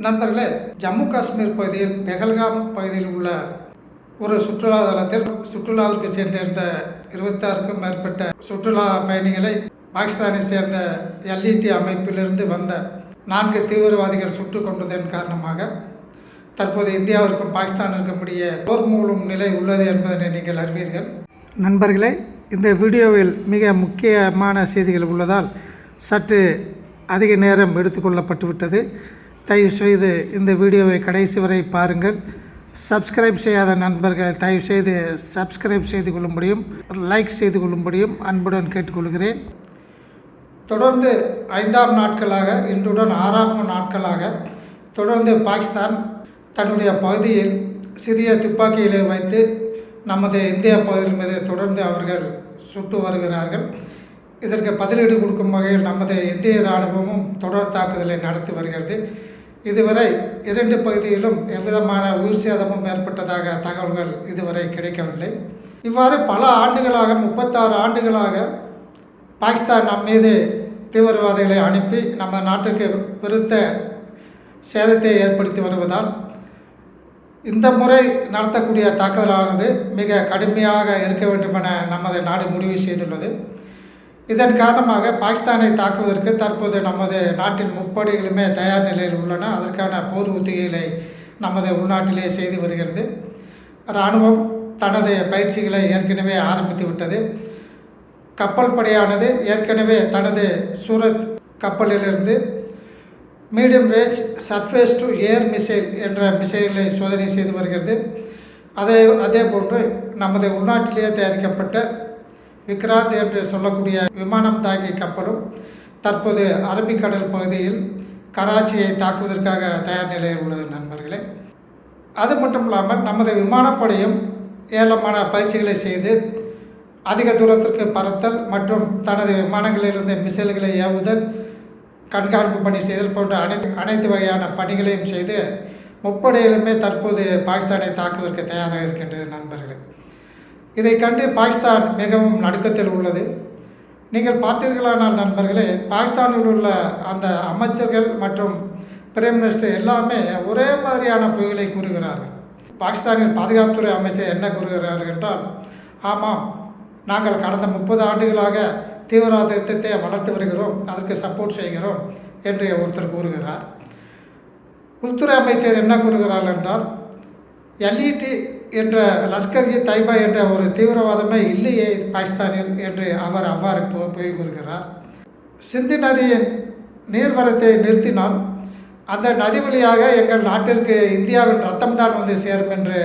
நண்பர்களே ஜம்மு காஷ்மீர் பகுதியில் பெஹல்காம் பகுதியில் உள்ள ஒரு சுற்றுலா தலத்தில் சுற்றுலாவிற்கு சென்றிருந்த இருபத்தாறுக்கும் மேற்பட்ட சுற்றுலா பயணிகளை பாகிஸ்தானை சேர்ந்த எல்இடி அமைப்பிலிருந்து வந்த நான்கு தீவிரவாதிகள் சுட்டுக் கொண்டதன் காரணமாக தற்போது இந்தியாவிற்கும் பாகிஸ்தானிற்கும் இடையே போர் மூலம் நிலை உள்ளது என்பதனை நீங்கள் அறிவீர்கள். நண்பர்களே இந்த வீடியோவில் மிக முக்கியமான செய்திகள் உள்ளதால் சற்று அதிக நேரம் எடுத்துக்கொள்ளப்பட்டுவிட்டது தயவு செய்து இந்த வீடியோவை கடைசி வரை பாருங்கள். சப்ஸ்கிரைப் செய்யாத நண்பர்கள் தயவுசெய்து சப்ஸ்கிரைப் செய்து கொள்ளும்படியும் லைக் செய்து கொள்ளும்படியும் அன்புடன் கேட்டுக்கொள்கிறேன். தொடர்ந்து ஐந்தாம் நாட்களாக இன்றுடன் ஆறாம் நாட்களாக தொடர்ந்து பாகிஸ்தான் தன்னுடைய பகுதியில் சிறிய துப்பாக்கிகளை வைத்து நமது இந்திய பகுதியில் மீது தொடர்ந்து அவர்கள் சுட்டு வருகிறார்கள். இதற்கு பதிலீடு கொடுக்கும் வகையில் நமது இந்திய இராணுவமும் தொடர் தாக்குதலை நடத்தி வருகிறது. இதுவரை இரண்டு பகுதியிலும் எவ்விதமான உயிர் சேதமும் ஏற்பட்டதாக தகவல்கள் இதுவரை கிடைக்கவில்லை. இவ்வாறு பல ஆண்டுகளாக முப்பத்தாறு ஆண்டுகளாக பாகிஸ்தான் நம் மீது தீவிரவாதிகளை அனுப்பி நம்ம நாட்டுக்கு பெருத்த சேதத்தை ஏற்படுத்தி வருவதால் இந்த முறை நடத்தக்கூடிய தாக்குதலானது மிக கடுமையாக இருக்க வேண்டுமென நமது நாடு முடிவு செய்துள்ளது. இதன் காரணமாக பாகிஸ்தானை தாக்குவதற்கு தற்போது நமது நாட்டின் முப்படைகளுமே தயார் நிலையில் உள்ளன. அதற்கான போர் ஒத்திகைகளை நமது உள்நாட்டிலே செய்து வருகிறது. இராணுவம் தனது பயிற்சிகளை ஏற்கனவே ஆரம்பித்து விட்டது. கப்பல் படையானது ஏற்கனவே தனது Surat கப்பலிலிருந்து medium range surface to air missile என்ற மிசைலை சோதனை செய்து வருகிறது. அதே அதே போன்று நமது உள்நாட்டிலேயே தயாரிக்கப்பட்ட விக்ராந்த் என்று சொல்லக்கூடிய விமானம் தாங்கி கப்பலும் தற்போது அரபிக்கடல் பகுதியில் கராச்சியை தாக்குவதற்காக தயார் நிலையில் உள்ளது நண்பர்களே. அது மட்டும் இல்லாமல் நமது விமானப்படையும் ஏலமான பயிற்சிகளை செய்து அதிக தூரத்திற்கு பறத்தல் மற்றும் தனது விமானங்களிலிருந்து மிசைல்களை ஏவுதல் கண்காணிப்பு பணி செய்தல் போன்ற அனைத்து அனைத்து வகையான பணிகளையும் செய்து முப்படையிலுமே தற்போது பாகிஸ்தானை தாக்குவதற்கு தயாராக இருக்கின்றது நண்பர்கள். இதை கண்டு பாகிஸ்தான் மிகவும் நடுக்கத்தில் உள்ளது. நீங்கள் பார்த்தீர்களானால் நண்பர்களே பாகிஸ்தானில் உள்ள அந்த அமைச்சர்கள் மற்றும் பிரைம் மினிஸ்டர் எல்லாமே ஒரே மாதிரியான பொய்களை கூறுகிறார்கள். பாகிஸ்தானின் பாதுகாப்புத்துறை அமைச்சர் என்ன கூறுகிறார்கள் என்றால் ஆமாம் நாங்கள் கடந்த முப்பது ஆண்டுகளாக தீவிரவாதத்தை வளர்த்து வருகிறோம் அதற்கு சப்போர்ட் செய்கிறோம் என்று ஒருத்தர் கூறுகிறார். உள்துறை அமைச்சர் என்ன கூறுகிறார் என்றால் எல்இடி என்ற லஷ்கர் இ தைபா என்ற ஒரு தீவிரவாதமே இல்லையே பாகிஸ்தானில் என்று அவர் அவ்வாறு போ போய் கூறுகிறார். சிந்து நதியின் நீர்வரத்தை நிறுத்தினால் அந்த நதி வழியாக எங்கள் நாட்டிற்கு இந்தியாவின் ரத்தம் தான் வந்து சேரும் என்று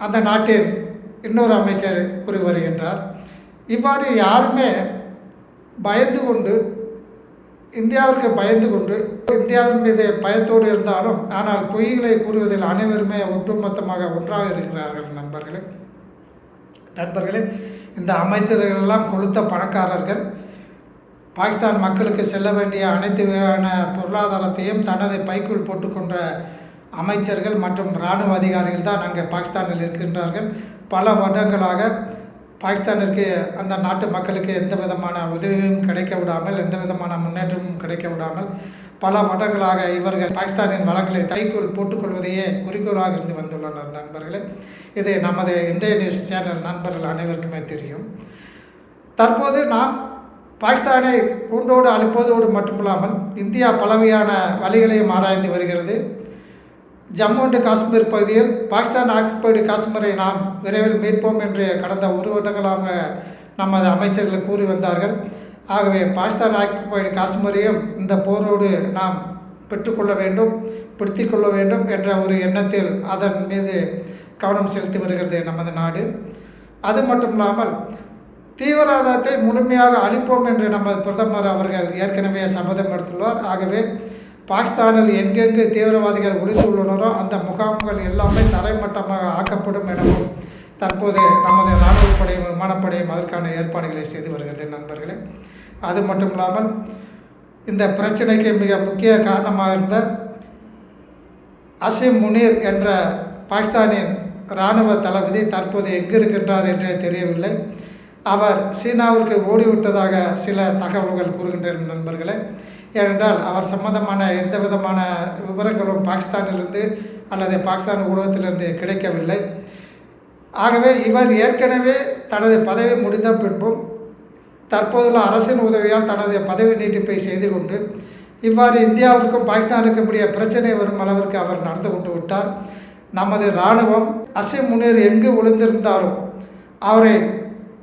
அந்த நாட்டின் இன்னொரு அமைச்சர் கூறி வருகின்றார். இவ்வாறு யாருமே பயந்து கொண்டு இந்தியாவிற்கு பயந்து கொண்டு இந்தியாவின் மீது பயத்தோடு இருந்தாலும் ஆனால் பொய்களை கூறுவதில் அனைவருமே ஒட்டுமொத்தமாக ஒன்றாக இருக்கிறார்கள் நண்பர்களே. நண்பர்களே இந்த அமைச்சர்கள் எல்லாம் கொளுத்த பணக்காரர்கள். பாகிஸ்தான் மக்களுக்கு செல்ல வேண்டிய அனைத்து வகையான பொருளாதாரத்தையும் தனது பைக்குள் போட்டுக்கொண்ட அமைச்சர்கள் மற்றும் இராணுவ அதிகாரிகள் தான் அங்கே பாகிஸ்தானில் இருக்கின்றார்கள். பல வருடங்களாக பாகிஸ்தானிற்கு அந்த நாட்டு மக்களுக்கு எந்த விதமான உதவியும் கிடைக்க விடாமல் எந்த விதமான முன்னேற்றமும் கிடைக்க விடாமல் பல வருடங்களாக இவர்கள் பாகிஸ்தானின் வளங்களை தைக்குள் போட்டுக்கொள்வதையே குறிக்கோளாக இருந்து வந்துள்ளனர் நண்பர்களே. இது நமது இந்திய நியூஸ் சேனல் நண்பர்கள் அனைவருக்குமே தெரியும். தற்போது நாம் பாகிஸ்தானை கூண்டோடு அனுப்புவதோடு மட்டுமில்லாமல் இந்தியா பலவையான வழிகளையும் ஆராய்ந்து வருகிறது. ஜம்மு அண்ட் காஷ்மீர் பகுதியில் பாகிஸ்தான் ஆக்குப்பைடு காஷ்மீரை நாம் விரைவில் மீட்போம் என்று கடந்த ஒரு வருடங்களாக நமது அமைச்சர்கள் கூறி வந்தார்கள். ஆகவே பாகிஸ்தான் ஆக்குப்பைடு காஷ்மீரையும் இந்த போரோடு நாம் பெற்றுக்கொள்ள வேண்டும் பிடித்து கொள்ள வேண்டும் என்ற ஒரு எண்ணத்தில் அதன் மீது கவனம் செலுத்தி வருகிறது நமது நாடு. அது மட்டும் இல்லாமல் தீவிரவாதத்தை முழுமையாக அழிப்போம் என்று நமது பிரதமர் அவர்கள் ஏற்கனவே சபதம் எடுத்துள்ளார். ஆகவே பாகிஸ்தானில் எங்கெங்கு தீவிரவாதிகள் ஒளிந்துள்ளனரோ அந்த முகாம்கள் எல்லாமே தரைமட்டமாக ஆக்கப்படும் எனவும் தற்போது நமது இராணுவப்படையும் விமானப்படையும் அதற்கான ஏற்பாடுகளை செய்து வருகிறது நண்பர்களே. அது மட்டும் இல்லாமல் இந்த பிரச்சனைக்கு மிக முக்கிய காரணமாக இருந்த அசிம் முனீர் என்ற பாகிஸ்தானின் இராணுவ தளபதி தற்போது எங்கு இருக்கின்றார் என்றே தெரியவில்லை. அவர் சீனாவிற்கு ஓடிவிட்டதாக சில தகவல்கள் கூறுகின்றன நண்பர்களே. ஏனென்றால் அவர் சம்பந்தமான எந்த விதமான விவரங்களும் பாகிஸ்தானிலிருந்து அல்லது பாகிஸ்தான் ஊடகத்திலிருந்து கிடைக்கவில்லை. ஆகவே இவர் ஏற்கனவே தனது பதவி முடிந்த பின்பும் தற்போதுள்ள அரசின் உதவியால் தனது பதவி நீட்டிப்பை செய்து கொண்டு இவ்வாறு இந்தியாவிற்கும் பாகிஸ்தானுக்கும் இடையே பிரச்சனை வரும் அளவிற்கு அவர் நடந்து கொண்டு விட்டார். நமது இராணுவம் அசிம் முனீர் எங்கு ஒளிந்திருந்தாலும் அவரை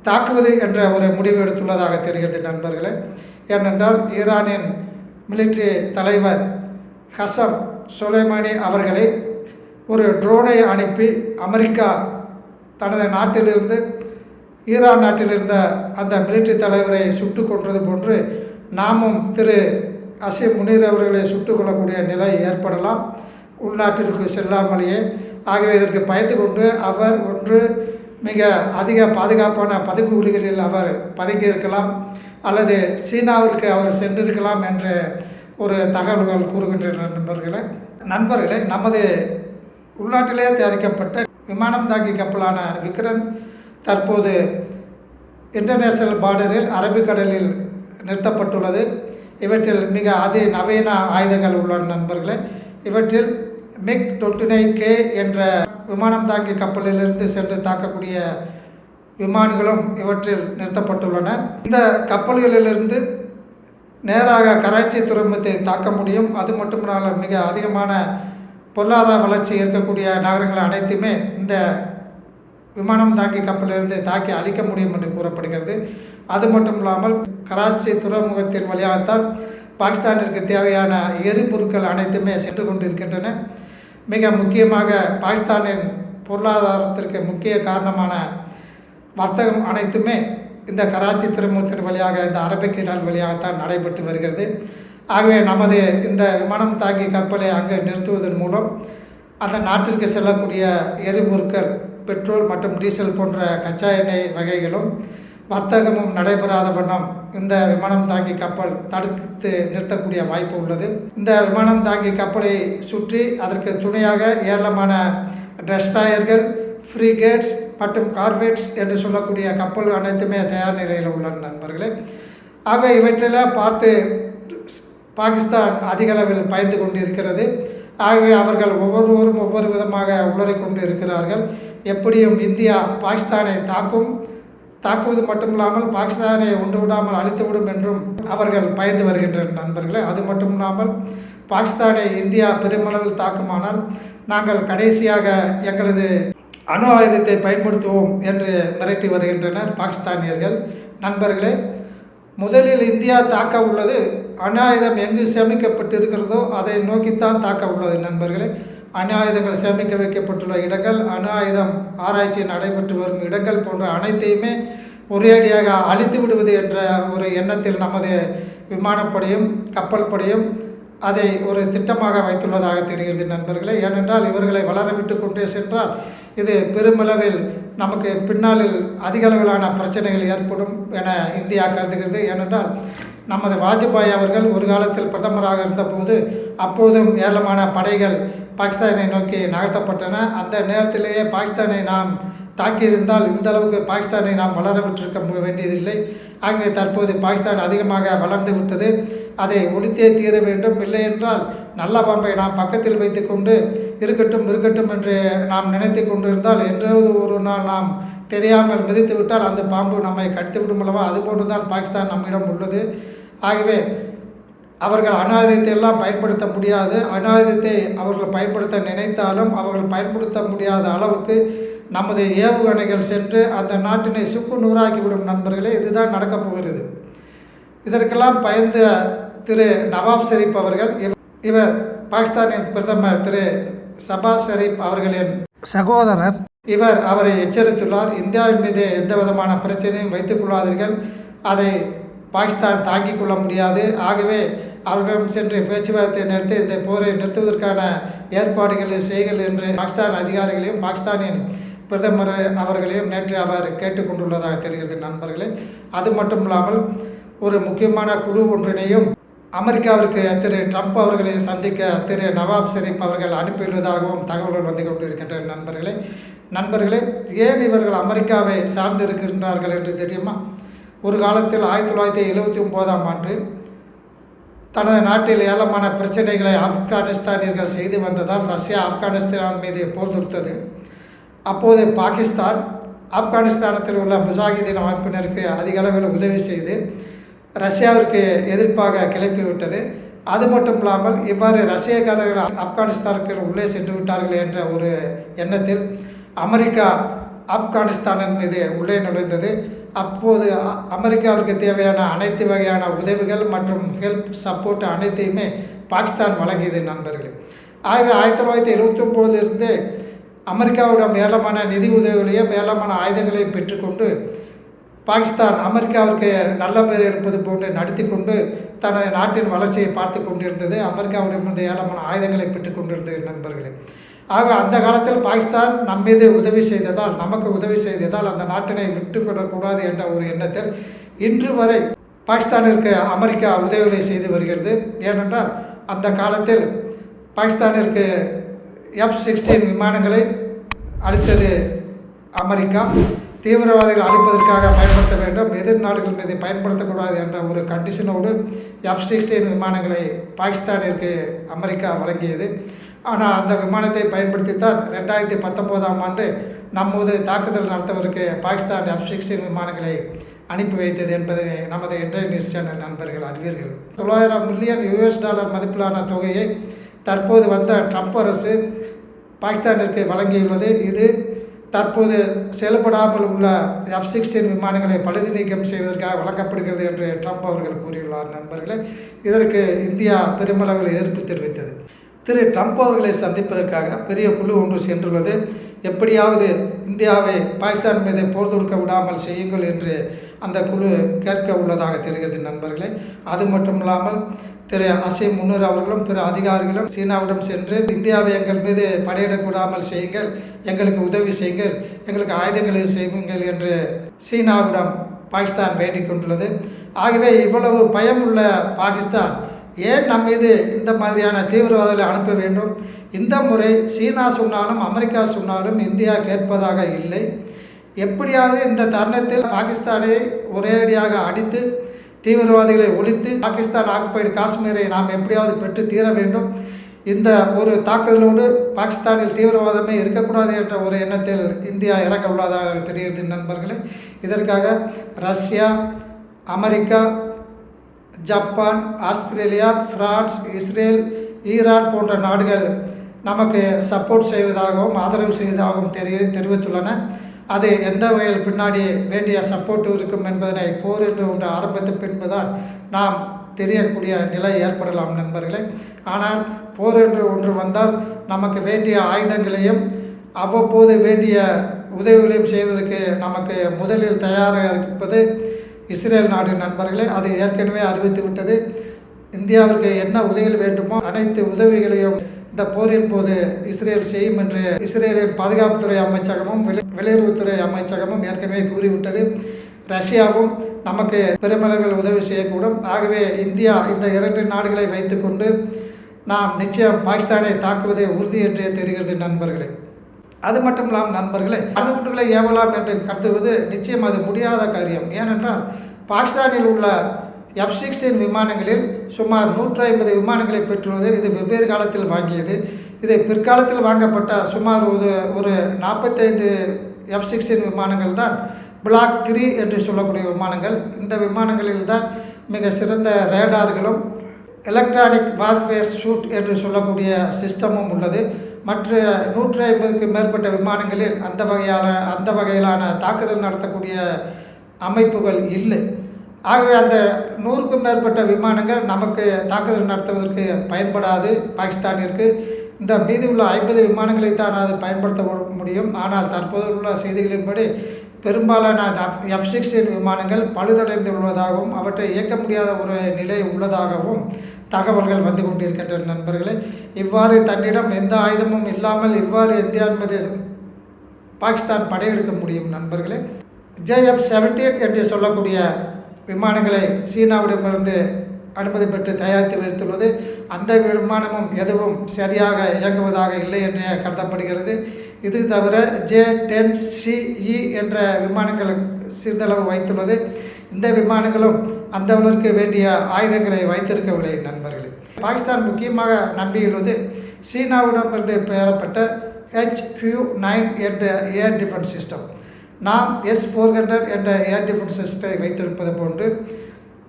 தாக்குவது என்ற ஒரு முடிவு எடுத்துள்ளதாக தெரிகிறது நண்பர்களே. ஏனென்றால் ஈரானின் மிலிட்ரி தலைவர் ஹசம் சுலைமானி அவர்களை ஒரு ட்ரோனை அனுப்பி அமெரிக்கா தனது நாட்டிலிருந்து ஈரான் நாட்டில் இருந்த அந்த மிலிட்ரி தலைவரை சுட்டு கொன்றது போன்று நாமும் திரு அசிம் முனீர் அவர்களை சுட்டு கொள்ளக்கூடிய நிலை ஏற்படலாம். உள்நாட்டிற்கு செல்லாமலேயே ஆகவே இதற்கு பயந்து கொண்டு அவர் ஒன்று மிக அதிக பாதுகாப்பான பதுங்குகுழிகளில் அவர் பதுங்கியிருக்கலாம். இருக்கலாம் அல்லது சீனாவிற்கு அவர் சென்றிருக்கலாம் என்ற ஒரு தகவல்கள் கூறுகின்றன நண்பர்களே. நண்பர்களே நமது உள்நாட்டிலே தயாரிக்கப்பட்ட விமானம் தாங்கி கப்பலான விக்ரம் தற்போது இன்டர்நேஷனல் பார்டரில் அரபிக்கடலில் நிறுத்தப்பட்டுள்ளது. இவற்றில் மிக அதி நவீன ஆயுதங்கள் உள்ளன நண்பர்களே. இவற்றில் மிக் டொட்டினை கே என்ற விமானம் தாங்கி கப்பலிலிருந்து சென்று தாக்கக்கூடிய விமானிகளும் இவற்றில் நிறுத்தப்பட்டுள்ளன. இந்த கப்பல்களிலிருந்து நேராக கராச்சி துறைமுகத்தை தாக்க முடியும். அது மட்டுமல்ல மிக அதிகமான பொருளாதார வளர்ச்சி இருக்கக்கூடிய நகரங்கள் அனைத்துமே இந்த விமானம் தாங்கி கப்பலிலிருந்து தாக்கி அழிக்க முடியும் என்று கூறப்படுகிறது. அது மட்டும் இல்லாமல் கராச்சி துறைமுகத்தின் வழியாகத்தான் பாகிஸ்தானிற்கு தேவையான எரிபொருட்கள் அனைத்துமே சென்று கொண்டிருக்கின்றன. மிக முக்கியமாக பாகிஸ்தானின் பொருளாதாரத்திற்கு முக்கிய காரணமான வர்த்தகம் அனைத்துமே இந்த கராச்சி துறைமுகத்தின் வழியாக இந்த அரபிக்கடல் வழியாகத்தான் நடைபெற்று வருகிறது. ஆகவே நமது இந்த விமானம் தாங்கி கப்பலை அங்கே நிறுத்துவதன் மூலம் அந்த நாட்டிற்கு செல்லக்கூடிய எரிபொருட்கள் பெட்ரோல் மற்றும் டீசல் போன்ற கச்சா எண்ணெய் வகைகளும் வர்த்தகமும் நடைபெறாத வண்ணம் இந்த விமானம் தாங்கி கப்பல் தடுத்து நிறுத்தக்கூடிய வாய்ப்பு உள்ளது. இந்த விமானம் தாங்கி கப்பலை சுற்றி அதற்கு துணையாக ஏராளமான டெஸ்டாயர்கள் ஃப்ரிகேட்ஸ் மற்றும் கார்வேட்ஸ் என்று சொல்லக்கூடிய கப்பல் அனைத்துமே தயார் நிலையில் உள்ளன நண்பர்களே. ஆக இவற்றெல்லாம் பார்த்து பாகிஸ்தான் அதிக அளவில் பயந்து கொண்டு இருக்கிறது ஆகவே அவர்கள் ஒவ்வொருவரும் ஒவ்வொரு விதமாக உளறி கொண்டு இருக்கிறார்கள். எப்படியும் இந்தியா பாகிஸ்தானை தாக்கும் தாக்குவது மட்டுமில்லாமல் பாகிஸ்தானை ஒன்று விடாமல் அழித்துவிடும் என்றும் அவர்கள் பயந்து வருகின்றனர் நண்பர்களே. அது மட்டும் இல்லாமல் பாகிஸ்தானை இந்தியா பெருமளவில் தாக்குமானால் நாங்கள் கடைசியாக எங்களது அணு ஆயுதத்தை பயன்படுத்துவோம் என்று மிரட்டி வருகின்றனர் பாகிஸ்தானியர்கள். நண்பர்களே முதலில் இந்தியா தாக்க உள்ளது. அணு ஆயுதம் எங்கு சேமிக்கப்பட்டு இருக்கிறதோ அதை நோக்கித்தான் தாக்க உள்ளது நண்பர்களே. அணு ஆயுதங்கள் சேமிக்க வைக்கப்பட்டுள்ள இடங்கள் அணு ஆயுதம் ஆராய்ச்சி நடைபெற்று வரும் இடங்கள் போன்ற அனைத்தையுமே ஒரேடியாக அழித்து விடுவது என்ற ஒரு எண்ணத்தில் நமது விமானப்படையும் கப்பல் படையும் அதை ஒரு திட்டமாக வைத்துள்ளதாக தெரிகிறது நண்பர்களே. ஏனென்றால் இவர்களை வளர விட்டு கொண்டே சென்றால் இது பெருமளவில் நமக்கு பின்னாளில் அதிக அளவிலான பிரச்சனைகள் ஏற்படும் என இந்தியா கருதுகிறது. ஏனென்றால் நமது வாஜ்பாய் அவர்கள் ஒரு காலத்தில் பிரதமராக இருந்தபோது அப்போதும் ஏராளமான படைகள் பாகிஸ்தானை நோக்கி நகர்த்தப்பட்டன. அந்த நேரத்திலேயே பாகிஸ்தானை நாம் தாக்கியிருந்தால் இந்த அளவுக்கு பாகிஸ்தானை நாம் வளர விட்டிருக்க வேண்டியதில்லை. ஆகவே தற்போது பாகிஸ்தான் அதிகமாக வளர்ந்து விட்டது. அதை ஒழித்தே தீர வேண்டும். இல்லை என்றால் நல்ல பாம்பை நாம் பக்கத்தில் வைத்துக்கொண்டு இருக்கட்டும் இருக்கட்டும் என்று நாம் நினைத்து கொண்டிருந்தால் என்றாவது ஒரு நாள் நாம் தெரியாமல் மிதித்து விட்டால் அந்த பாம்பு நம்மை கடித்து விடும் அல்லவா? அதுபோன்று தான் பாகிஸ்தான் நம்மிடம் உள்ளது. ஆகவே அவர்கள் அனாயுதத்தை எல்லாம் பயன்படுத்த முடியாது. அநாயுதத்தை அவர்கள் பயன்படுத்த நினைத்தாலும் அவர்கள் பயன்படுத்த முடியாத அளவுக்கு நமது ஏவுகணைகள் சென்று அந்த நாட்டினை சுக்கு நூறாக்கிவிடும் நண்பர்களே இதுதான் நடக்கப் போகிறது. இதற்கெல்லாம் பயந்த திரு நவாப் ஷெரீப் அவர்கள் இவர் பாகிஸ்தானின் பிரதமர் திரு சபா ஷெரீப் அவர்களின் சகோதரர். இவர் அவரை எச்சரித்துள்ளார். இந்தியாவின் மீது எந்த விதமான பிரச்சனையும் வைத்துக் கொள்ளாதீர்கள். அதை பாகிஸ்தான் தாங்கிக் கொள்ள முடியாது. ஆகவே அவர்களிடம் சென்று பேச்சுவார்த்தை நடத்தி இந்த போரை நிறுத்துவதற்கான ஏற்பாடுகளை செய்கள் என்று பாகிஸ்தான் அதிகாரிகளையும் பாகிஸ்தானின் பிரதமர் அவர்களையும் நேற்று அவர் கேட்டுக்கொண்டுள்ளதாக தெரிகிறது நண்பர்களே. அது மட்டும் இல்லாமல் ஒரு முக்கியமான குழு ஒன்றினையும் அமெரிக்காவிற்கு திரு ட்ரம்ப் அவர்களை சந்திக்க திரு நவாப் ஷெரீப் அவர்கள் அனுப்பியுள்ளதாகவும் தகவல்கள் வந்து கொண்டிருக்கின்ற நண்பர்களே. நண்பர்களே ஏன் இவர்கள் அமெரிக்காவை சார்ந்து இருக்கின்றார்கள் என்று தெரியுமா? ஒரு காலத்தில் ஆயிரத்தி தொள்ளாயிரத்தி எழுபத்தி ஒம்போதாம் ஆண்டு தனது நாட்டில் ஏலமான பிரச்சனைகளை ஆப்கானிஸ்தானியர்கள் செய்து வந்ததால் ரஷ்யா ஆப்கானிஸ்தான் மீது போர் தொடுத்தது. அப்போது பாகிஸ்தான் ஆப்கானிஸ்தானத்தில் உள்ள முஜாஹிதீன் அமைப்பினருக்கு அதிக அளவில் உதவி செய்து ரஷ்யாவிற்கு எதிர்ப்பாக கிளப்பிவிட்டது அது மட்டும் இல்லாமல் இவ்வாறு ரஷ்யக்காரர்கள் ஆப்கானிஸ்தானுக்கு உள்ளே சென்று விட்டார்கள் என்ற ஒரு எண்ணத்தில் அமெரிக்கா ஆப்கானிஸ்தானின் மீது உள்ளே நுழைந்தது. அப்போது அமெரிக்காவிற்கு தேவையான அனைத்து வகையான உதவிகள் மற்றும் ஹெல்ப் சப்போர்ட் அனைத்தையுமே பாகிஸ்தான் வழங்கியது நண்பர்கள். ஆகவே ஆயிரத்தி தொள்ளாயிரத்தி எழுபத்தி ஒம்போதிலிருந்து அமெரிக்காவிடம் ஏராளமான நிதி உதவிகளையும் ஏராளமான ஆயுதங்களையும் பெற்றுக்கொண்டு பாகிஸ்தான் அமெரிக்காவிற்கு நல்ல பேர் எடுப்பது போன்று நடத்தி கொண்டு தனது நாட்டின் வளர்ச்சியை பார்த்து கொண்டிருந்தது. அமெரிக்காவிடமிருந்து ஏராளமான ஆயுதங்களை பெற்றுக் கொண்டிருந்தது நண்பர்களே. ஆக அந்த காலத்தில் பாகிஸ்தான் நம் மீது உதவி செய்ததால் நமக்கு உதவி செய்ததால் அந்த நாட்டினை விட்டுவிடக்கூடாது என்ற ஒரு எண்ணத்தில் இன்று வரை பாகிஸ்தானிற்கு அமெரிக்கா உதவிகளை செய்து வருகிறது. ஏனென்றால் அந்த காலத்தில் பாகிஸ்தானிற்கு எஃப் சிக்ஸ்டீன் விமானங்களை அளித்தது அமெரிக்கா. தீவிரவாதிகள் அழிப்பதற்காக பயன்படுத்த வேண்டும். எதிர் நாடுகள் மீது பயன்படுத்தக்கூடாது என்ற ஒரு கண்டிஷனோடு எஃப் சிக்ஸ்டீன் விமானங்களை பாகிஸ்தானிற்கு அமெரிக்கா வழங்கியது. ஆனால் அந்த விமானத்தை பயன்படுத்தித்தான் ரெண்டாயிரத்தி பத்தொம்போதாம் ஆண்டு நம்மது தாக்குதல் நடத்தவருக்கு பாகிஸ்தான் எஃப் சிக்ஸ்டீன் விமானங்களை அனுப்பி வைத்தது என்பதை நமது இன்றைய நியூஸ் சேனல் நண்பர்கள் அறிவீர்கள். தொள்ளாயிரம் மில்லியன் யூஎஸ் டாலர் மதிப்பிலான தொகையை தற்போது வந்த ட்ரம்ப் அரசு பாகிஸ்தானிற்கு வழங்கியுள்ளது. இது தற்போது செயல்படாமல் உள்ள எஃப் சிக்ஸ்டீன் விமானங்களை பழுது நீக்கம் செய்வதற்காக வழங்கப்படுகிறது என்று ட்ரம்ப் அவர்கள் கூறியுள்ளார் நண்பர்களே. இதற்கு இந்தியா பெருமளவில் எதிர்ப்பு தெரிவித்தது. திரு ட்ரம்ப் அவர்களை சந்திப்பதற்காக பெரிய குழு ஒன்று சென்றுள்ளது. எப்படியாவது இந்தியாவை பாகிஸ்தான் மீது போர் தொடுக்க விடாமல் செய்யுங்கள் என்று அந்த குழு கேட்க உள்ளதாக தெரிகிறது நண்பர்களே. அது மட்டும் இல்லாமல் திரு அசீம் முன்னூர் அவர்களும் பிற அதிகாரிகளும் சீனாவிடம் சென்று இந்தியாவை எங்கள் மீது படையிடக்கூடாமல் செய்யுங்கள் எங்களுக்கு உதவி செய்யுங்கள் எங்களுக்கு ஆயுதங்களை செய்யுங்கள் என்று சீனாவிடம் பாகிஸ்தான் வேண்டிக் கொண்டுள்ளது. ஆகவே இவ்வளவு பயமுள்ள பாகிஸ்தான் ஏன் நம் மீது இந்த மாதிரியான தீவிரவாதிகளை அனுப்ப வேண்டும்? இந்த முறை சீனா சொன்னாலும் அமெரிக்கா சொன்னாலும் இந்தியா கேட்பதாக இல்லை. எப்படியாவது இந்த தருணத்தில் பாகிஸ்தானை ஒரேடியாக அடித்து தீவிரவாதிகளை ஒழித்து பாகிஸ்தான் ஆக்குப்பைடு காஷ்மீரை நாம் எப்படியாவது பெற்று தீர வேண்டும். இந்த ஒரு தாக்குதலோடு பாகிஸ்தானில் தீவிரவாதமே இருக்கக்கூடாது என்ற ஒரு எண்ணத்தில் இந்தியா இறங்க உள்ளதாக தெரிகிறது நண்பர்களே. இதற்காக Russia America Japan Australia France Israel Iran போன்ற நாடுகள் நமக்கு சப்போர்ட் செய்வதாகவும் ஆதரவு செய்வதாகவும் தெரிய தெரிவித்துள்ளன. அது எந்த வகையில் பின்னாடி வேண்டிய சப்போர்ட் இருக்கும் என்பதனை போர் என்று ஒன்று ஆரம்பித்த பின்புதான் நாம் தெரியக்கூடிய நிலை ஏற்படலாம் நண்பர்களே. ஆனால் போர் என்று ஒன்று வந்தால் நமக்கு வேண்டிய ஆயுதங்களையும் அவ்வப்போது வேண்டிய உதவிகளையும் செய்வதற்கு நமக்கு முதலில் தயாராக இருப்பது இஸ்ரேல் நாடு நண்பர்களே. அது ஏற்கனவே அறிவித்து விட்டது இந்தியாவிற்கு என்ன உதவிகள் வேண்டுமோ அனைத்து உதவிகளையும் இந்த போரின் போது இஸ்ரேல் செய்யும் என்று இஸ்ரேலின் பாதுகாப்புத்துறை அமைச்சகமும் வெளி வெளியுறவுத்துறை அமைச்சகமும் ஏற்கனவே கூறிவிட்டது. ரஷ்யாவும் நமக்கு பெருமளவில் உதவி செய்யக்கூடும். ஆகவே இந்தியா இந்த இரண்டு நாடுகளை வைத்துக்கொண்டு நாம் நிச்சயம் பாகிஸ்தானை தாக்குவதே உறுதி என்றே தெரிகிறது நண்பர்களே. அது மட்டும் இல்லாமல் நண்பர்களே அணுகுண்டுகளை ஏவலாம் என்று கருதுவது நிச்சயம் அது முடியாத காரியம். ஏனென்றால் பாகிஸ்தானில் உள்ள எஃப் சிக்ஸ்டீன் விமானங்களில் சுமார் நூற்றி ஐம்பது விமானங்களை பெற்றுள்ளது? இது வெவ்வேறு காலத்தில் வாங்கியது. இது பிற்காலத்தில் வாங்கப்பட்ட சுமார் ஒரு ஒரு நாற்பத்தைந்து எஃப் சிக்ஸ்டீன் விமானங்கள் தான் பிளாக் த்ரீ என்று சொல்லக்கூடிய விமானங்கள். இந்த விமானங்களில் தான் மிக சிறந்த ரேடார்களும் எலக்ட்ரானிக் வார்ஃபேர் ஷூட் என்று சொல்லக்கூடிய சிஸ்டமும் உள்ளது. மற்ற நூற்றி ஐம்பதுக்கு மேற்பட்ட விமானங்களில் அந்த வகையான அந்த வகையிலான தாக்குதல் நடத்தக்கூடிய அமைப்புகள் இல்லை. ஆகவே அந்த நூறுக்கும் மேற்பட்ட விமானங்கள் நமக்கு தாக்குதல் நடத்துவதற்கு பயன்படாது பாகிஸ்தானிற்கு. இந்த மீதி உள்ள ஐம்பது விமானங்களை தான் அது பயன்படுத்த முடியும். ஆனால் தற்போது உள்ள செய்திகளின்படி பெரும்பாலான எஃப் சிக்ஸ்டீன் விமானங்கள் பழுதடைந்து உள்ளதாகவும் அவற்றை இயக்க முடியாத ஒரு நிலை உள்ளதாகவும் தகவல்கள் வந்து கொண்டிருக்கின்றன நண்பர்களே. இவ்வாறு தன்னிடம் எந்த ஆயுதமும் இல்லாமல் இவ்வாறு இந்தியா மீது பாகிஸ்தான் படையெடுக்க முடியும் நண்பர்களே. ஜேஎஃப் செவன்டீன் என்று சொல்லக்கூடிய விமானங்களை சீனாவிடமிருந்து அனுமதி பெற்று தயாரித்து வைத்துள்ளது. அந்த விமானமும் எதுவும் சரியாக இயங்குவதாக இல்லை என்றே கருதப்படுகிறது. இது தவிர ஜே டென் சிஇ என்ற விமானங்கள் சிறிதளவு வைத்துள்ளது. இந்த விமானங்களும் அந்த அளவிற்கு வேண்டிய ஆயுதங்களை வைத்திருக்கவில்லை நண்பர்களே. பாகிஸ்தான் முக்கியமாக நம்பியுள்ளது. சீனாவிடமிருந்து பெறப்பட்ட ஹெச்கியூ நைன் என்ற ஏர் டிஃபென்ஸ் சிஸ்டம். நாம் எஸ் ஃபோர் ஹண்ட்ரட் என்ற ஏர் டிஃபென்ஸ் சிஸ்டத்தை வைத்திருப்பது போன்று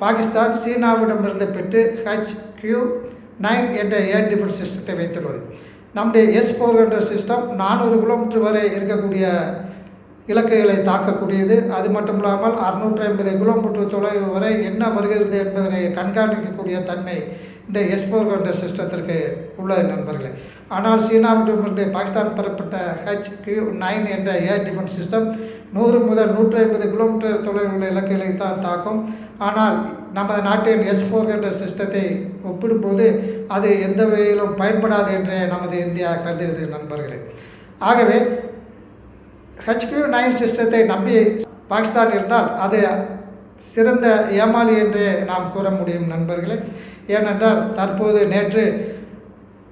பாகிஸ்தான் சீனாவிடமிருந்து பெற்று ஹெச் கியூ நைன் என்ற ஏர் டிஃபென்ஸ் சிஸ்டத்தை வைத்துள்ளது. நம்முடைய எஸ் ஃபோர் ஹண்ட்ரட் சிஸ்டம் நானூறு கிலோமீட்டர் வரை இருக்கக்கூடிய இலக்குகளை தாக்கக்கூடியது. அது மட்டும் இல்லாமல் அறுநூற்றி ஐம்பது கிலோமீட்டர் தொலைவு வரை என்ன வருகிறது என்பதனை கண்காணிக்கக்கூடிய தன்மை இந்த எஸ் ஃபோர் சிஸ்டத்திற்கு உள்ளது நண்பர்களே. ஆனால் சீனாவிடமிருந்து பாகிஸ்தான் பெறப்பட்ட ஹெச் கியூ நைன் என்ற ஏர் டிஃபென்ஸ் சிஸ்டம் நூறு முதல் நூற்றி ஐம்பது கிலோமீட்டர் தொலைவில் உள்ள இலக்குகளை தான் தாக்கும். ஆனால் நமது நாட்டின் எஸ் ஃபோர் என்ற சிஸ்டத்தை ஒப்பிடும்போது அது எந்த வகையிலும் பயன்படாது என்றே நமது இந்தியா கருதுகிறது நண்பர்களே. ஆகவே ஹெச்பியூ நைன் சிஸ்டத்தை நம்பி பாகிஸ்தான் இருந்தால் அது சிறந்த ஏமாளி என்றே நாம் கூற முடியும் நண்பர்களே. ஏனென்றால் தற்போது நேற்று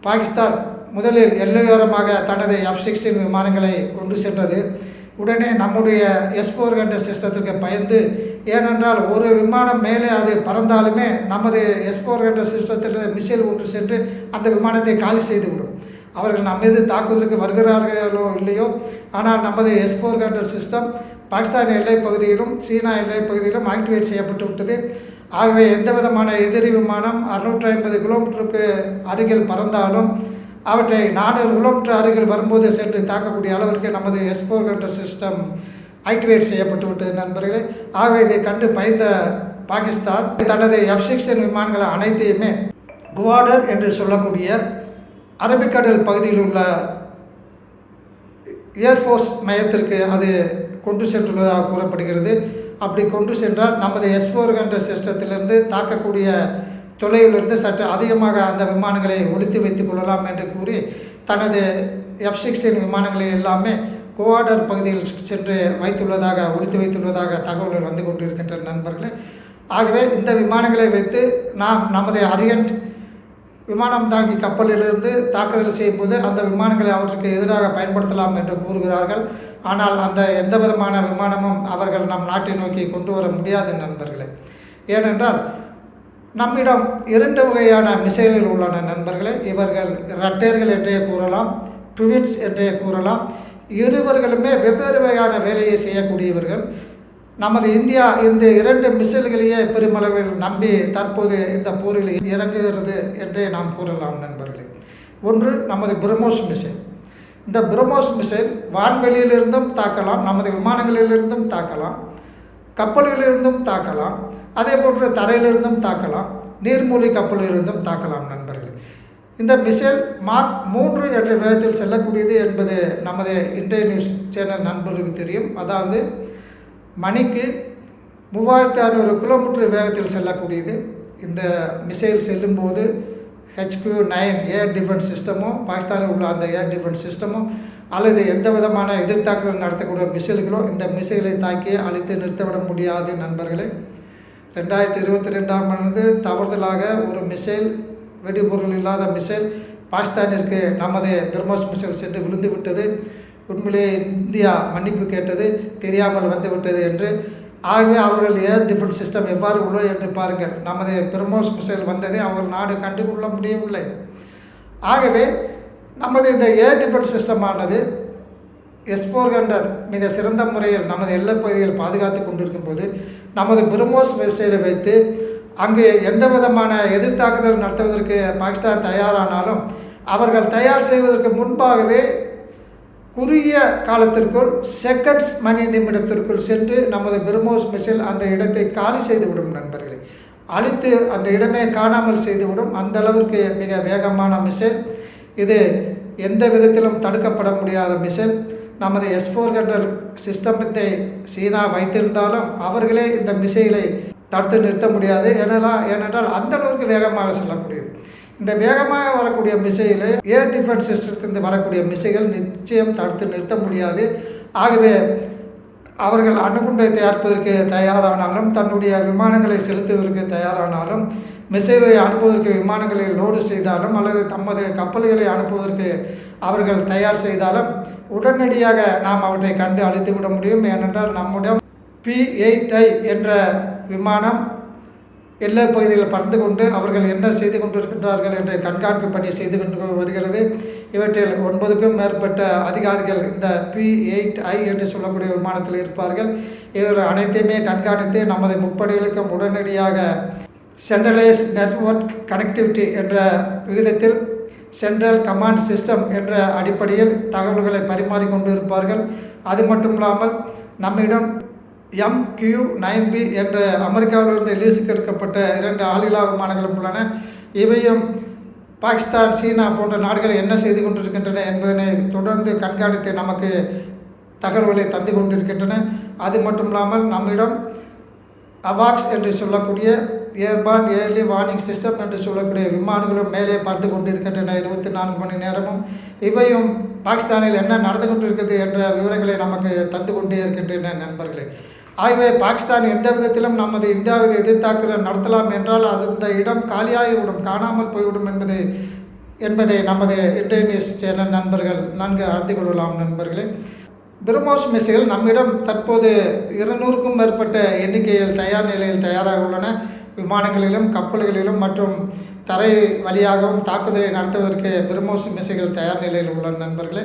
பாகிஸ்தான் முதலில் எல்லையோரமாக தனது எஃப் சிக்ஸ்டின் விமானங்களை கொண்டு சென்றது. உடனே நம்முடைய எஸ் ஃபோர் ஹண்ட்ரட் சிஸ்டத்துக்கு பயந்து ஏனென்றால் ஒரு விமானம் மேலே அது பறந்தாலுமே நமது எஸ் ஃபோர் ஹண்ட்ரட் சிஸ்டத்தில் மிசைல் ஒன்று சென்று அந்த விமானத்தை காலி செய்துவிடும். அவர்கள் நம்மீது தாக்குதலுக்கு தாக்குவதற்கு வருகிறார்களோ இல்லையோ ஆனால் நமது S four hundred system Pakistan எல்லை பகுதியிலும் சீனா எல்லை பகுதியிலும் ஆக்டிவேட் செய்யப்பட்டு விட்டது. ஆகவே எந்த விதமான எதிரி விமானம் அறுநூற்றி ஐம்பது கிலோமீட்டருக்கு அருகில் பறந்தாலும் அவற்றை நானூறு கிலோமீட்டர் அருகில் வரும்போது சென்று தாக்கக்கூடிய அளவிற்கு நமது S four hundred system activate செய்யப்பட்டு விட்டது நண்பர்களே. ஆகவே இதை கண்டு பயந்த பாகிஸ்தான் தனது எஃப் சிக்ஸ்டின் விமானங்கள் அனைத்தையுமே குவாடர் என்று சொல்லக்கூடிய அரபிக்கடல் பகுதியில் உள்ள ஏர்ஃபோர்ஸ் மையத்திற்கு அது கொண்டு சென்றுள்ளதாக கூறப்படுகிறது. அப்படி கொண்டு சென்றால் நமது எஸ் ஃபோர் ஹண்ட்ரட் சிஸ்டத்திலிருந்து தாக்கக்கூடிய தொலைவிலிருந்து சற்று அதிகமாக அந்த விமானங்களை ஒழித்து வைத்துக் கொள்ளலாம் என்று கூறி தனது எஃப் சிக்ஸின் விமானங்களை எல்லாமே குவாடர் பகுதியில் சென்று வைத்துள்ளதாக ஒழித்து வைத்துள்ளதாக தகவல்கள் வந்து கொண்டிருக்கின்ற நண்பர்களே. ஆகவே இந்த விமானங்களை வைத்து நாம் நமது அரியன்ட் விமானம் தாங்கி கப்பலிலிருந்து தாக்குதல் செய்யும்போது அந்த விமானங்களை அவற்றுக்கு எதிராக பயன்படுத்தலாம் என்று கூறுகிறார்கள். ஆனால் அந்த எந்த விதமான விமானமும் அவர்கள் நம் நாட்டை நோக்கி கொண்டு வர முடியாது நண்பர்களே. ஏனென்றால் நம்மிடம் இரண்டு வகையான மிசைல்கள் உள்ளன நண்பர்களே. இவர்கள் ரட்டையர்கள் என்றே கூறலாம் ட்வின்ஸ் என்றே கூறலாம். இருவர்களுமே வெவ்வேறு வகையான வேலையை செய்யக்கூடியவர்கள். நமது இந்தியா இந்த இரண்டு மிசைல்களையே பெருமளவில் நம்பி தற்போது இந்த போரில் இறங்குகிறது என்றே நாம் கூறலாம் நண்பர்களே. ஒன்று நமது பிரம்மோஸ் மிசைல். இந்த பிரம்மோஸ் மிசைல் வான்வெளியிலிருந்தும் தாக்கலாம் நமது விமானங்களிலிருந்தும் தாக்கலாம் கப்பல்களிலிருந்தும் தாக்கலாம் அதே போன்று தரையிலிருந்தும் தாக்கலாம் நீர்மூழ்கி கப்பலிலிருந்தும் தாக்கலாம் நண்பர்களே. இந்த மிசைல் மார்க் மூன்று என்ற வேகத்தில் செல்லக்கூடியது என்பது நமது இந்திய நியூஸ் சேனல் நண்பர்களுக்கு தெரியும். அதாவது மணிக்கு மூவாயிரத்தி அறநூறு கிலோமீட்டர் வேகத்தில் செல்லக்கூடியது. இந்த மிசைல் செல்லும்போது ஹெச்பியூ நைன் ஏர் டிஃபென்ஸ் சிஸ்டமோ பாகிஸ்தானில் உள்ள அந்த ஏர் டிஃபென்ஸ் சிஸ்டமோ அல்லது எந்த விதமான எதிர்த்தாக்குதல் நடத்தக்கூடிய மிசைல்களோ இந்த மிசைலை தாக்கி அழித்து நிறுத்தவிட முடியாது நண்பர்களே. ரெண்டாயிரத்தி இருபத்தி ரெண்டாம் ஆண்டு தவறுதலாக ஒரு மிசைல் வெடிபொருள் இல்லாத மிசைல் பாகிஸ்தானிற்கு நமது பிரம்மோஸ் மிசைல் சென்று விழுந்து விட்டது உண்மையிலே இந்தியா மன்னிப்பு கேட்டது தெரியாமல் வந்துவிட்டது என்று ஆகவே அவர்கள் ஏர் டிஃபென்ஸ் சிஸ்டம் எவ்வாறு உள்ளது என்று பாருங்கள். நமது பிரம்மோஸ் மிசைல் வந்ததை அவர் நாடு கண்டுகொள்ள முடியவில்லை. ஆகவே நமது இந்த ஏர் டிஃபென்ஸ் சிஸ்டமானது எஸ் ஃபோர் மிக சிறந்த முறையில் நமது எல்லைப் பகுதியில் பாதுகாத்து கொண்டிருக்கும் போது நமது பிரம்மோஸ் மிசைலை வைத்து அங்கு எந்த விதமான எதிர்த்தாக்குதல் நடத்துவதற்கு பாகிஸ்தான் தயாரானாலும் அவர்கள் தயார் செய்வதற்கு முன்பாகவே குறுகிய காலத்திற்குள் செகண்ட்ஸ் மணி நிமிடத்திற்குள் சென்று நமது பிரம்மோஸ் மிசைல் அந்த இடத்தை காலி செய்துவிடும் நண்பர்களே. அழித்து அந்த இடமே காணாமல் செய்துவிடும் அந்த அளவிற்கு மிக வேகமான மிசைல் இது எந்த விதத்திலும் தடுக்கப்பட முடியாத மிசைல் நமது எஸ் ஃபோர் ஹண்ட்ரட் சிஸ்டத்தை சீனா வைத்திருந்தாலும் அவர்களே இந்த மிசைலை தடுத்து நிறுத்த முடியாது. ஏனெல்லாம் ஏனென்றால் அந்த அளவுக்கு வேகமாக செல்லக்கூடியது. இந்த வேகமாக வரக்கூடிய மிசைலை ஏர் டிஃபென்ஸ் சிஸ்டத்திலிருந்து வரக்கூடிய மிசைகள் நிச்சயம் தடுத்து நிறுத்த முடியாது. ஆகவே அவர்கள் அணுகுண்டை தயாரிப்பதற்கு தயாரானாலும் தன்னுடைய விமானங்களை செலுத்துவதற்கு தயாரானாலும் மிசைலை அனுப்புவதற்கு விமானங்களை லோடு செய்தாலும் அல்லது தமது கப்பல்களை அனுப்புவதற்கு அவர்கள் தயார் செய்தாலும் உடனடியாக நாம் அவற்றை கண்டு அழித்து விட முடியும். ஏனென்றால் நம்முடைய பி எயிட் ஐ என்ற விமானம் எல்லா பகுதியில் பறந்து கொண்டு அவர்கள் என்ன செய்து கொண்டிருக்கின்றார்கள் என்ற கண்காணிப்பு பணி செய்து கொண்டு வருகிறது. இவற்றில் ஒன்பதுக்கும் மேற்பட்ட அதிகாரிகள் இந்த பி எயிட் ஐ என்று சொல்லக்கூடிய விமானத்தில் இருப்பார்கள். இவர்கள் அனைத்தையுமே கண்காணித்து நமது முப்படைகளுக்கும் உடனடியாக சென்ட்ரலைஸ் நெட்வொர்க் கனெக்டிவிட்டி என்ற விகிதத்தில் சென்ட்ரல் கமாண்ட் சிஸ்டம் என்ற அடிப்படையில் தகவல்களை பரிமாறிக்கொண்டு இருப்பார்கள். அது மட்டும் இல்லாமல் நம்மிடம் எம்கியூ நைன் பி என்ற அமெரிக்காவிலிருந்து லீஸுக்கு எடுக்கப்பட்ட இரண்டு ஆளில்லா விமானங்களும் உள்ளன. இவையும் பாகிஸ்தான் சீனா போன்ற நாடுகள் என்ன செய்து கொண்டிருக்கின்றன என்பதனை தொடர்ந்து கண்காணித்து நமக்கு தகவல்களை தந்து கொண்டிருக்கின்றன. அது மட்டும் இல்லாமல் நம்மிடம் அவாக்ஸ் என்று சொல்லக்கூடிய ஏர்பான் ஏர்லி வார்னிங் சிஸ்டம் என்று சொல்லக்கூடிய விமானங்களும் மேலே பறந்து கொண்டிருக்கின்றன இருபத்தி நான்கு மணி நேரமும். இவையும் பாகிஸ்தானில் என்ன நடந்து கொண்டிருக்கிறது என்ற விவரங்களை நமக்கு தந்து கொண்டே இருக்கின்றன நண்பர்களே. ஆகவே பாகிஸ்தான் எந்த விதத்திலும் நமது இந்தியாவை எதிர்த்தாக்குதல் நடத்தலாம் என்றால் அது இந்த இடம் காலியாகிவிடும் காணாமல் போய்விடும் என்பதை என்பதை நமது இந்திய நியூஸ் சேனல் நண்பர்கள் நன்கு அறிந்து கொள்ளலாம் நண்பர்களே. பிரம்மோஸ் மிசைல் நம்மிடம் தற்போது இருநூறுக்கும் மேற்பட்ட எண்ணிக்கையில் தயார் நிலையில் தயாராக உள்ளன. விமானங்களிலும் கப்பல்களிலும் மற்றும் தரை வழியாகவும் தாக்குதலை நடத்துவதற்கு பிரம்மோஸ் மிசைகள் தயார் நிலையில் உள்ள நண்பர்களே.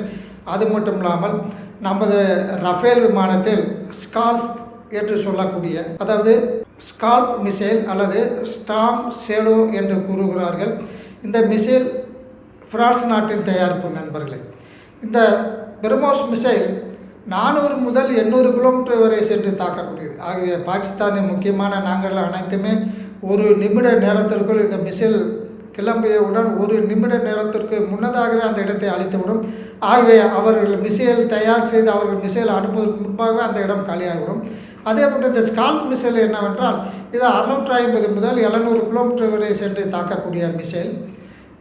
அது மட்டும் இல்லாமல் நமது ரஃபேல் விமானத்தில் ஸ்கால்ஃப் என்று சொல்லக்கூடிய அதாவது ஸ்கால்ப் மிசைல் அல்லது ஸ்டாம் சேடோ என்று கூறுகிறார்கள். இந்த மிசைல் பிரான்ஸ் நாட்டின் தயாரிப்பு நண்பர்களே. இந்த பிரமோஸ் மிசைல் நானூறு முதல் எண்ணூறு கிலோமீட்டர் வரை சென்று தாக்கக்கூடியது. ஆகவே பாகிஸ்தானின் முக்கியமான நாங்கள் அனைத்துமே ஒரு நிமிட நேரத்திற்குள் இந்த மிசைல் கிளம்பியவுடன் ஒரு நிமிட நேரத்திற்கு முன்னதாகவே அந்த இடத்தை அழித்துவிடும் ஆகவே அவர்கள் மிசைல் தயார் செய்து அவர்கள் மிசைல் அனுப்புவதற்கு முன்பாகவே அந்த இடம் காலியாகிவிடும். அதே போன்று இந்த ஸ்கால்ப் மிசைல் என்னவென்றால் இது அறுநூற்றி ஐம்பது முதல் எழுநூறு கிலோமீட்டர் வரை சென்று தாக்கக்கூடிய மிசைல்.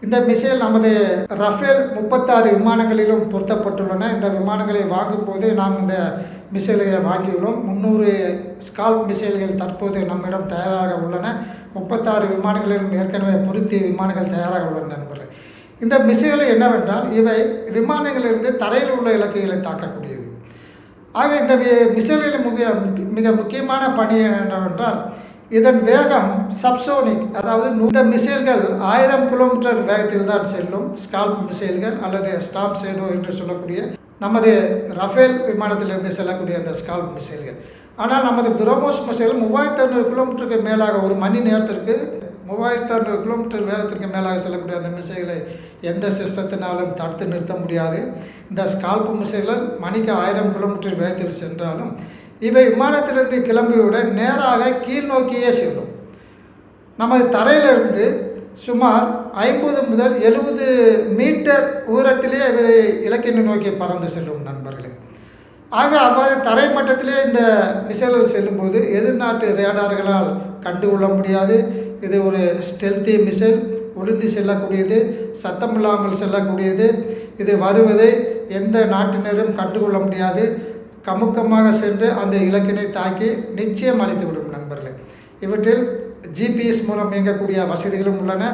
இந்த மிசைல் நமது ரஃபேல் முப்பத்தாறு விமானங்களிலும் பொருத்தப்பட்டுள்ளன. இந்த விமானங்களை வாங்கும்போது நாம் இந்த மிசைல்களை வாங்கியுள்ளோம். முந்நூறு ஸ்கால்ப் மிசைல்கள் தற்போது நம்மிடம் தயாராக உள்ளன. முப்பத்தாறு விமானங்களிலும் ஏற்கனவே பொருத்திய விமானங்கள் தயாராக உள்ளன நண்பர்கள். இந்த மிசைல்கள் என்னவென்றால் இவை விமானங்களிலிருந்து தரையில் உள்ள இலக்குகளை தாக்கக்கூடியது. ஆகவே இந்த மிசைல்களின் மிக மிக முக்கியமான பணி என்னவென்றால் இதன் வேகம் சப்சோனிக் அதாவது இந்த மிசைல்கள் ஆயிரம் கிலோமீட்டர் வேகத்தில் தான் செல்லும் ஸ்கால்ப் மிசைல்கள் அல்லது ஸ்டாப் சேடோ என்று சொல்லக்கூடிய நமது ரஃபேல் விமானத்திலிருந்து செல்லக்கூடிய அந்த ஸ்கால்ப் மிசைல்கள் ஆனால் நமது பிரமோஸ் மிசைல் மூவாயிரத்து ஐநூறு கிலோமீட்டருக்கு மேலாக ஒரு மணி நேரத்திற்கு மூவாயிரத்து அறுநூறு கிலோமீட்டர் வேகத்திற்கு மேலாக செல்லக்கூடிய அந்த மிசைலை எந்த சிஸ்டத்தினாலும் தடுத்து நிறுத்த முடியாது. இந்த ஸ்கால்ப் மிசைல்கள் மணிக்கு ஆயிரம் கிலோமீட்டர் வேகத்தில் சென்றாலும் இவை விமானத்திலிருந்து கிளம்பியவுடன் நேராக கீழ் நோக்கியே செல்லும் நமது தரையிலிருந்து சுமார் ஐம்பது முதல் எழுபது மீட்டர் உயரத்திலே இவை இலக்கினை நோக்கி பறந்து செல்லும் நண்பர்களே. ஆக அவ்வாறு தரை மட்டத்திலே இந்த மிசைல்கள் செல்லும்போது எதிர்நாட்டு ரேடார்களால் கண்டுகொள்ள முடியாது. இது ஒரு ஸ்டெல்தி மிசைல் ஒளிந்து செல்லக்கூடியது சத்தமில்லாமல் செல்லக்கூடியது. இது வருவதை எந்த நாட்டினரும் கண்டுகொள்ள முடியாது. கமுக்கமாக சென்று அந்த இலக்கினை தாக்கி நிச்சயம் அழித்துவிடும் நண்பர்களே. இவற்றில் ஜிபிஎஸ் மூலம் இயங்கக்கூடிய வசதிகளும் உள்ளன.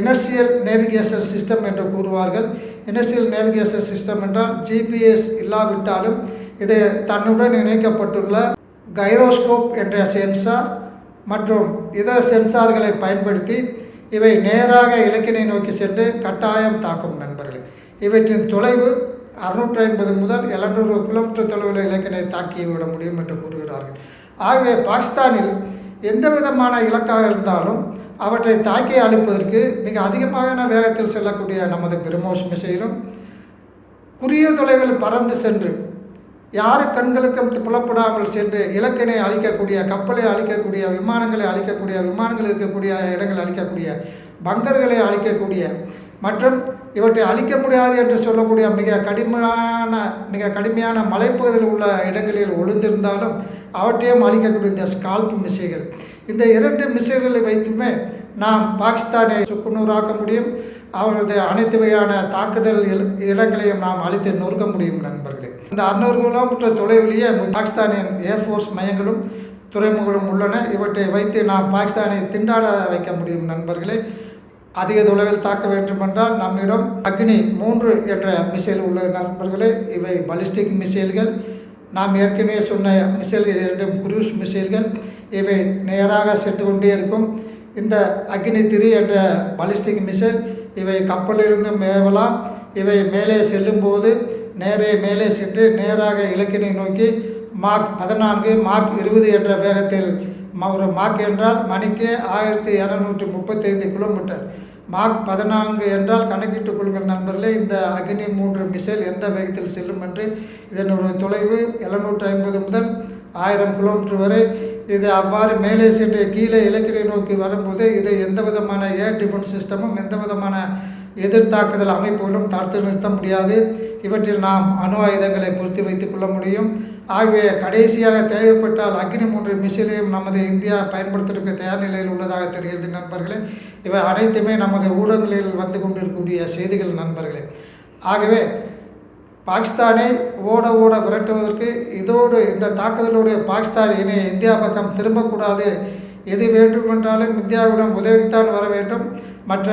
எனர்சியல் நேவிகேஷன் சிஸ்டம் என்று கூறுவார்கள். எனர்சியல் நேவிகேஷன் சிஸ்டம் என்றால் ஜிபிஎஸ் இல்லாவிட்டாலும் இது தன்னுடன் இணைக்கப்பட்டுள்ள கைரோஸ்கோப் என்ற சென்சார் மற்றும் இதர சென்சார்களை பயன்படுத்தி இவை நேராக இலக்கினை நோக்கி சென்று கட்டாயம் தாக்கும் நண்பர்கள். இவற்றின் தொலைவு அறுநூற்றி ஐம்பது முதல் எழுநூறு கிலோமீட்டர் தொலைவில் இலக்கினை தாக்கிவிட முடியும் என்று கூறுகிறார்கள். ஆகவே பாகிஸ்தானில் எந்த விதமான இலக்காக இருந்தாலும் அவற்றை தாக்கி அழிப்பதற்கு மிக அதிகமான வேகத்தில் செல்லக்கூடிய நமது பிரம்மோஸ் மிசைலும் குறுகிய தொலைவில் பறந்து சென்று யார் கண்களுக்கும் புலப்படாமல் சென்று இலக்கினை அழிக்கக்கூடிய கப்பலை அழிக்கக்கூடிய விமானங்களை அழிக்கக்கூடிய விமானங்கள் இருக்கக்கூடிய இடங்களை அழிக்கக்கூடிய பங்கர்களை அழிக்கக்கூடிய மற்றும் இவற்றை அழிக்க முடியாது என்று சொல்லக்கூடிய மிக கடுமையான மிக கடுமையான மலைப்பகுதியில் உள்ள இடங்களில் ஒளிந்திருந்தாலும் அவற்றையும் அழிக்கக்கூடிய இந்த ஸ்கால்ப் மிசைகள் இந்த இரண்டு மிசைகளை வைத்துமே நாம் பாகிஸ்தானை சுக்குநூறாக்க முடியும். அவரது அனைத்து வகையான தாக்குதல் இடங்களையும் நாம் அழித்து நொறுக்க முடியும் நண்பர்களே. இந்த அறுநூறு கிலோமீட்டர் தொலைவிலேயே பாகிஸ்தானின் ஏர்ஃபோர்ஸ் மையங்களும் துறைமுகங்களும் உள்ளன. இவற்றை வைத்து நாம் பாகிஸ்தானை திண்டாட வைக்க முடியும் நண்பர்களே. அதிக தொலைவில் தாக்க வேண்டுமென்றால் நம்மிடம் அக்னி மூன்று என்ற மிசைல் உள்ள நண்பர்களே. இவை பலிஸ்டிக் மிசைல்கள் நாம் ஏற்கனவே சொன்ன மிசைல்கள் இரண்டும் குரூஸ் மிசைல்கள் இவை நேராக சென்று கொண்டே இருக்கும். இந்த அக்னி திரி என்ற பாலிஸ்டிக் மிசைல் இவை கப்பலிலிருந்து மேவலாம். இவை மேலே செல்லும்போது நேரே மேலே சென்று நேராக இலக்கினை நோக்கி மார்க் பதினான்கு மார்க் இருபது என்ற வேகத்தில் ஒரு மார்க் என்றால் மணிக்கு ஆயிரத்தி இரநூற்றி முப்பத்தைந்து கிலோமீட்டர். மார்க் பதினான்கு என்றால் கணக்கிட்டுக் கொள்ளுங்கள் நண்பர்களே இந்த அக்னி மூன்று மிசைல் எந்த வேகத்தில் செல்லும் என்று இதனுடைய தொலைவு எழுநூற்றி ஐம்பது முதல் ஆயிரம் கிலோமீட்டர் வரை. இது அவ்வாறு மேலே சென்று கீழே இலக்கினை நோக்கி வரும்போது இது எந்த விதமான ஏர் டிஃபென்ஸ் சிஸ்டமும் எந்த விதமான எதிர்த்தாக்குதல் அமைப்புகளும் தடுத்து நிறுத்த முடியாது. இவற்றில் நாம் அணு ஆயுதங்களை பொருத்தி வைத்துக் கொள்ள முடியும். ஆகவே கடைசியாக தேவைப்பட்டால் அக்னி மூன்று மிசைலையும் நமது இந்தியா பயன்படுத்துவதற்கு தயார் நிலையில் உள்ளதாக தெரிகிறது நண்பர்களே. இவை அனைத்துமே நமது ஊடகங்களில் வந்து கொண்டிருக்கக்கூடிய செய்திகள் நண்பர்களே. ஆகவே பாகிஸ்தானை ஓட ஓட விரட்டுவதற்கு இதோடு இந்த தாக்குதலோடு பாகிஸ்தான் இனி இந்தியா பக்கம் திரும்பக்கூடாது. எது வேண்டுமென்றாலும் இந்தியாவிடம் உதவித்தான் வர வேண்டும். மற்ற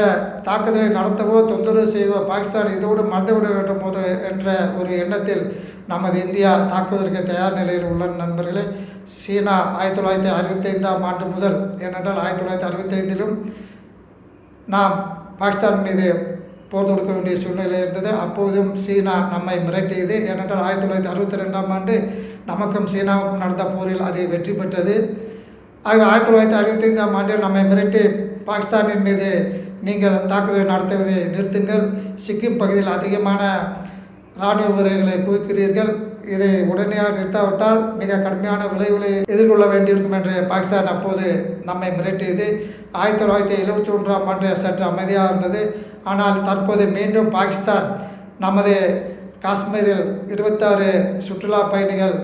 தாக்குதலை நடத்தவோ தொந்தரவு செய்வோ பாகிஸ்தான் இதோடு மறந்துவிட வேண்டும் ஒரு என்ற ஒரு எண்ணத்தில் நமது இந்தியா தாக்குவதற்கு தயார் நிலையில் உள்ள நண்பர்களே சீனா ஆயிரத்தி தொள்ளாயிரத்தி அறுபத்தைந்தாம் ஆண்டு முதல் ஏனென்றால் ஆயிரத்தி தொள்ளாயிரத்தி அறுபத்தைந்திலும் நாம் பாகிஸ்தான் மீது போர் தொடுக்க வேண்டிய சூழ்நிலை இருந்தது. அப்போதும் சீனா நம்மை மிரட்டியது. ஏனென்றால் ஆயிரத்தி தொள்ளாயிரத்தி அறுபத்தி ரெண்டாம் ஆண்டு நமக்கும் சீனாவுக்கும் நடந்த போரில் அது வெற்றி பெற்றது. ஆகவே ஆயிரத்தி தொள்ளாயிரத்தி அறுபத்தைந்தாம் ஆண்டில் நம்மை மிரட்டி பாகிஸ்தானின் மீது நீங்கள் தாக்குதலை நடத்துவதை நிறுத்துங்கள். சிக்கிம் பகுதியில் அதிகமான இராணுவ வீரர்களை குவிக்கிறீர்கள். இதை உடனடியாக நிறுத்தாவிட்டால் மிக கடுமையான விளைவுகளை எதிர்கொள்ள வேண்டியிருக்கும் என்று பாகிஸ்தான் அப்போது நம்மை மிரட்டியது. ஆயிரத்தி தொள்ளாயிரத்தி எழுபத்தி ஒன்றாம் ஆண்டு சற்று அமைதியாக இருந்தது. ஆனால் தற்போது மீண்டும் பாகிஸ்தான் நமது காஷ்மீரில் இருபத்தாறு சுற்றுலா பயணிகள்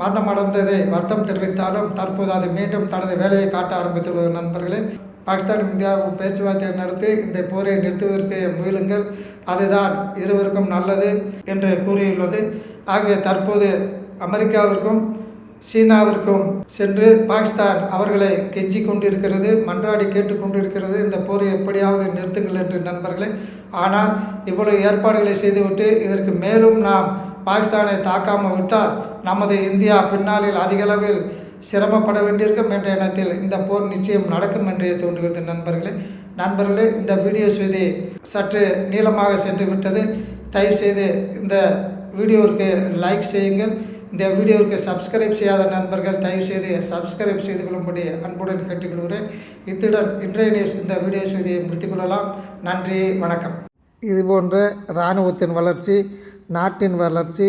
மரணமடைந்ததை வருத்தம் தெரிவித்தாலும் தற்போது அது மீண்டும் தனது வேலையை காட்ட ஆரம்பித்துள்ளது நண்பர்களே. பாகிஸ்தான் இந்தியாவும் பேச்சுவார்த்தை நடத்தி இந்த போரை நிறுத்துவதற்கு முயலுங்கள். அதுதான் இருவருக்கும் நல்லது என்று கூறியுள்ளது. ஆகவே தற்போது அமெரிக்காவிற்கும் சீனாவிற்கும் சென்று பாகிஸ்தான் அவர்களை கெஞ்சி கொண்டிருக்கிறது மன்றாடி கேட்டுக்கொண்டிருக்கிறது இந்த போரை எப்படியாவது நிறுத்துங்கள் என்று நண்பர்களே. ஆனால் இவ்வளவு ஏற்பாடுகளை செய்துவிட்டு இதற்கு மேலும் நாம் பாகிஸ்தானை தாக்காமல் விட்டால் நமது இந்தியா பின்னாளில் அதிகளவில் சிரமப்பட வேண்டியிருக்கும் என்ற எண்ணத்தில் இந்த போர் நிச்சயம் நடக்கும் என்றே தோன்றுகிறது நண்பர்களே. நண்பர்களே இந்த வீடியோ செய்தி சற்று நீளமாக சென்று விட்டது தயவு செய்து இந்த வீடியோவிற்கு லைக் செய்யுங்கள். இந்த வீடியோவிற்கு சப்ஸ்கிரைப் செய்யாத நண்பர்கள் தயவு செய்து சப்ஸ்கிரைப் செய்து கொள்ளும்படி அன்புடன் கேட்டுக்கொள்கிறேன். இத்துடன் இன்றைய நியூஸ் இந்த வீடியோ செய்தியை முடித்துக்கொள்ளலாம் நன்றி வணக்கம். இதுபோன்ற இராணுவத்தின் வளர்ச்சி நாட்டின் வளர்ச்சி